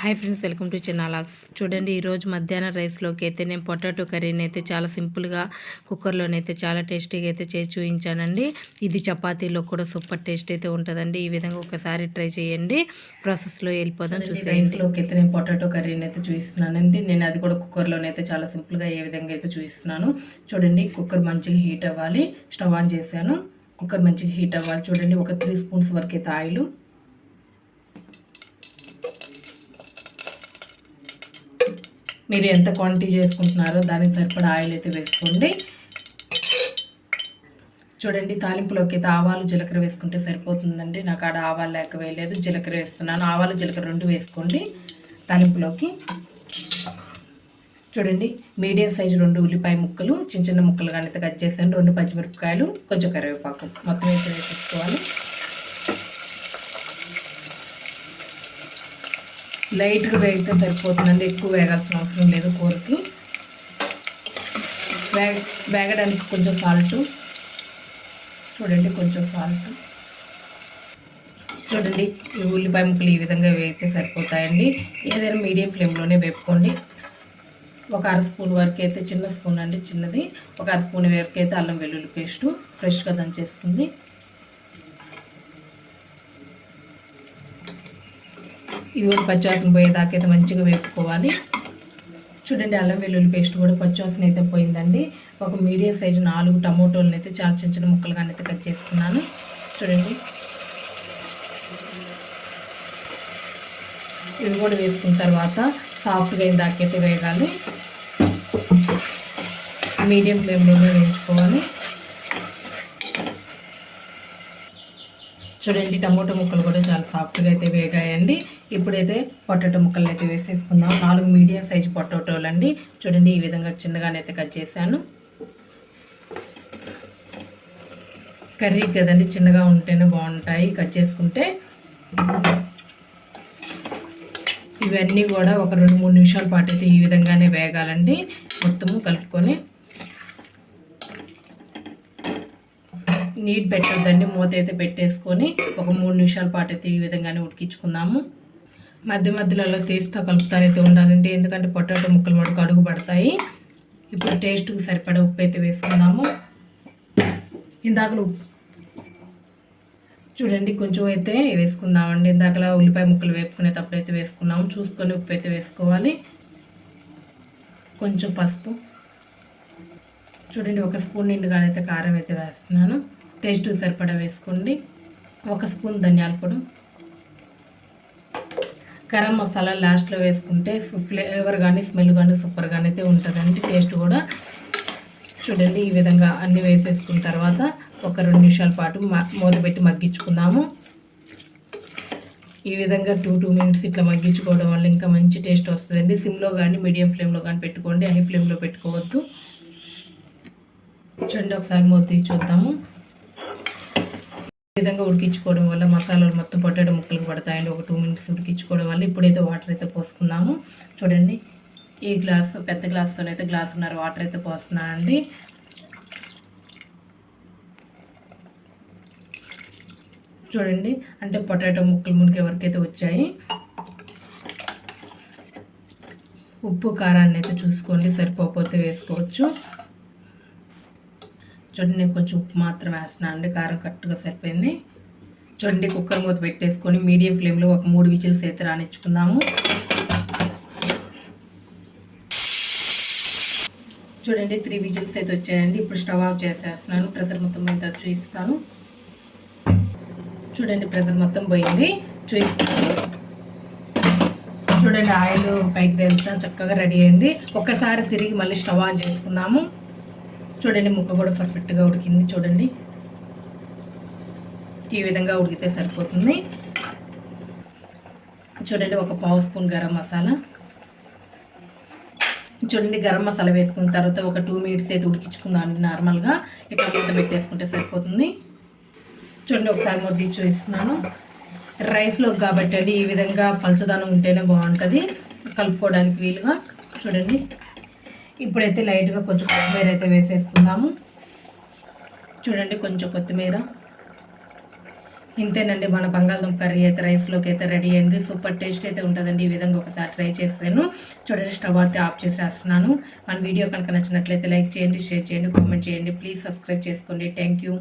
Hi friends welcome to చిన్నాలాక్స్ చూడండి ఈరోజు మధ్యాహ్నం రైస్లోకి అయితే నేను పొటాటో కర్రీని అయితే చాలా సింపుల్గా కుక్కర్లోనైతే చాలా టేస్టీగా అయితే చేసి చూపించానండి. ఇది చపాతీలో కూడా సూపర్ టేస్ట్ అయితే ఉంటుందండి. ఈ విధంగా ఒకసారి ట్రై చేయండి. ప్రాసెస్లో వెళ్ళిపోదాం చూసి రైస్లోకి అయితే నేను పొటాటో కర్రీని అయితే చూపిస్తున్నానండి. నేను అది కూడా కుక్కర్లోనైతే చాలా సింపుల్గా ఏ విధంగా అయితే చూపిస్తున్నాను. చూడండి కుక్కర్ మంచిగా హీట్ అవ్వాలి. స్టవ్ ఆన్ చేశాను. కుక్కర్ మంచిగా హీట్ అవ్వాలి. చూడండి ఒక త్రీ స్పూన్స్ వరకు అయితే ఆయిల్. మీరు ఎంత క్వాంటిటీ చేసుకుంటున్నారో దానికి సరిపడా ఆయిల్ అయితే వేసుకోండి. చూడండి తాలింపులోకి అయితే ఆవాలు జీలకర్ర వేసుకుంటే సరిపోతుందండి. నాకు ఆడ ఆవాలు లేక వేయలేదు జీలకర్ర వేస్తున్నాను. ఆవాలు జీలకర్ర రెండు వేసుకోండి తాలింపులోకి. చూడండి మీడియం సైజు రెండు ఉల్లిపాయ ముక్కలు చిన్న చిన్న ముక్కలు కానీ అయితే కట్ చేశాను. రెండు పచ్చిమిరపకాయలు కొంచెం కరివేపాకు మొత్తం అయితే వేసుకోవాలి లైట్గా వేగితే సరిపోతుందండి. ఎక్కువ వేగాల్సిన అవసరం లేదు కూరకి. వేగ వేగడానికి కొంచెం సాల్ట్. చూడండి కొంచెం సాల్ట్. చూడండి ఈ ఉల్లిపాయ ముక్కలు ఈ విధంగా వేగితే సరిపోతాయండి. ఏదైనా మీడియం ఫ్లేమ్లోనే వేపుకోండి. ఒక అర స్పూన్ వరకు అయితే చిన్న స్పూన్ అండి చిన్నది. ఒక అర స్పూన్ వరకు అయితే అల్లం వెల్లుల్లి పేస్టు ఫ్రెష్గా దంచేస్తుంది. ఇది కూడా పచ్చివాసన పోయేదాకా అయితే మంచిగా వేపుకోవాలి. చూడండి అల్లం వెల్లుల్లి పేస్ట్ కూడా పచ్చివాసన అయితే పోయిందండి. ఒక మీడియం సైజు నాలుగు టమోటోలను అయితే చాలా చిన్న చిన్న ముక్కలుగా అయితే కట్ చేసుకున్నాను చూడండి. ఇది కూడా వేసుకున్న తర్వాత సాఫ్ట్గా అయిన దాకైతే వేగాలి. మీడియం ఫ్లేమ్లోనే వేయించుకోవాలి. చూడండి టమోటో ముక్కలు కూడా చాలా సాఫ్ట్గా అయితే వేగాయండి. ఇప్పుడైతే పొటాటో ముక్కలు అయితే వేసేసుకుందాం. నాలుగు మీడియం సైజు పొటాటోలు అండి. చూడండి ఈ విధంగా చిన్నగానైతే కట్ చేశాను. కర్రీ కదండి చిన్నగా ఉంటేనే బాగుంటాయి. కట్ చేసుకుంటే ఇవన్నీ కూడా ఒక రెండు మూడు నిమిషాల పాటు అయితే ఈ విధంగానే వేగాలండి. మొత్తము కలుపుకొని నీట్ పెట్టొద్దండి మూత అయితే పెట్టేసుకొని ఒక మూడు నిమిషాల పాటు అయితే ఈ విధంగానే ఉడికించుకుందాము. మధ్య మధ్యలో తీస్తూ కలుపుతారైతే ఉండాలండి ఎందుకంటే పొటాటో ముక్కలు మడుకు అడుగు పడతాయి. ఇప్పుడు టేస్ట్కి సరిపడా ఉప్పు అయితే వేసుకుందాము. ఇందాక ఉప్పు చూడండి కొంచెం అయితే వేసుకుందామండి. ఇందాకలా ఉల్లిపాయ ముక్కలు వేపుకునేటప్పుడు అయితే వేసుకున్నాము. చూసుకొని ఉప్పు అయితే వేసుకోవాలి. కొంచెం పసుపు. చూడండి ఒక స్పూన్ నిండుగానైతే కారం అయితే వేస్తున్నాను. టేస్ట్ సరిపడా వేసుకోండి. ఒక స్పూన్ ధనియాల పొడి. గరం మసాలా లాస్ట్లో వేసుకుంటే ఫ్లేవర్ కానీ స్మెల్ కానీ సూపర్గానే అయితే ఉంటుందండి. టేస్ట్ కూడా చూడండి ఈ విధంగా అన్నీ వేసేసుకున్న తర్వాత ఒక రెండు నిమిషాల పాటు మూతపెట్టి మగ్గించుకుందాము. ఈ విధంగా టూ టూ మినిట్స్ ఇట్లా మగ్గించుకోవడం వల్ల ఇంకా మంచి టేస్ట్ వస్తుందండి. సిమ్లో కానీ మీడియం ఫ్లేమ్లో కానీ పెట్టుకోండి. హై ఫ్లేమ్లో పెట్టుకోవద్దు. చూడండి ఒకసారి మూత తీసి చూద్దాము. విధంగా ఉడికించుకోవడం వల్ల మసాలాలు మొత్తం పొటాటో ముక్కలకు పడతాయండి. ఒక టూ మినిట్స్ ఉడికించుకోవడం వల్ల ఇప్పుడైతే వాటర్ అయితే పోసుకుందాము. చూడండి ఈ గ్లాస్ పెద్ద గ్లాస్తో అయితే ఉన్నారు వాటర్ అయితే పోస్తున్నానండి. చూడండి అంటే పొటాటో ముక్కలు మునిగే వరకు అయితే వచ్చాయి. ఉప్పు కారాన్ని అయితే చూసుకోండి సరిపోతే వేసుకోవచ్చు. చూడండి నేను కొంచెం ఉప్పు మాత్రం వేస్తున్నాను అండి కారం కరెక్ట్గా సరిపోయింది. చూడండి కుక్కర్ మూత పెట్టేసుకొని మీడియం ఫ్లేమ్లో ఒక మూడు విజిల్స్ అయితే రానిచ్చుకుందాము. చూడండి త్రీ విజిల్స్ అయితే వచ్చాయండి. ఇప్పుడు స్టవ్ ఆఫ్ చేసేస్తున్నాను. ప్రెషర్ మొత్తం మీద చూపిస్తాను. చూడండి ప్రెషర్ మొత్తం పోయింది. చూపిస్తాను. చూడండి ఆయిల్ పైకి తెలుస్తా చక్కగా రెడీ అయింది. ఒక్కసారి తిరిగి మళ్ళీ స్టవ్ ఆన్ చేసుకుందాము. చూడండి ముక్క కూడా పర్ఫెక్ట్గా ఉడికింది చూడండి. ఈ విధంగా ఉడికితే సరిపోతుంది. చూడండి ఒక పావు స్పూన్ గరం మసాలా. చూడండి గరం మసాలా వేసుకున్న తర్వాత ఒక టూ మినిట్స్ అయితే ఉడికించుకుందాం నార్మల్గా. ఇట్లా మూత పెట్టేసుకుంటే సరిపోతుంది. చూడండి ఒకసారి మొద్ది చూపిస్తున్నాను. రైస్లో కాబట్టి అండి ఈ విధంగా పలచదనం ఉంటేనే బాగుంటుంది. కలుపుకోవడానికి వీలుగా. చూడండి. ఇప్పుడైతే లైట్గా కొంచెం కొత్తిమీర అయితే వేసేసుకుందాము. చూడండి కొంచెం కొత్తిమీర. ఇంతేనండి మన బంగాళదుంప కర్రీ అయితే రైస్లోకి అయితే రెడీ అయింది. సూపర్ టేస్ట్ అయితే ఉంటుందండి. ఈ విధంగా ఒకసారి ట్రై చేస్తాను చూడండి స్టవ్ అయితే ఆఫ్ చేసేస్తున్నాను. మన వీడియో కనుక నచ్చినట్లయితే లైక్ చేయండి షేర్ చేయండి కామెంట్ చేయండి. ప్లీజ్ సబ్స్క్రైబ్ చేసుకోండి. Thank you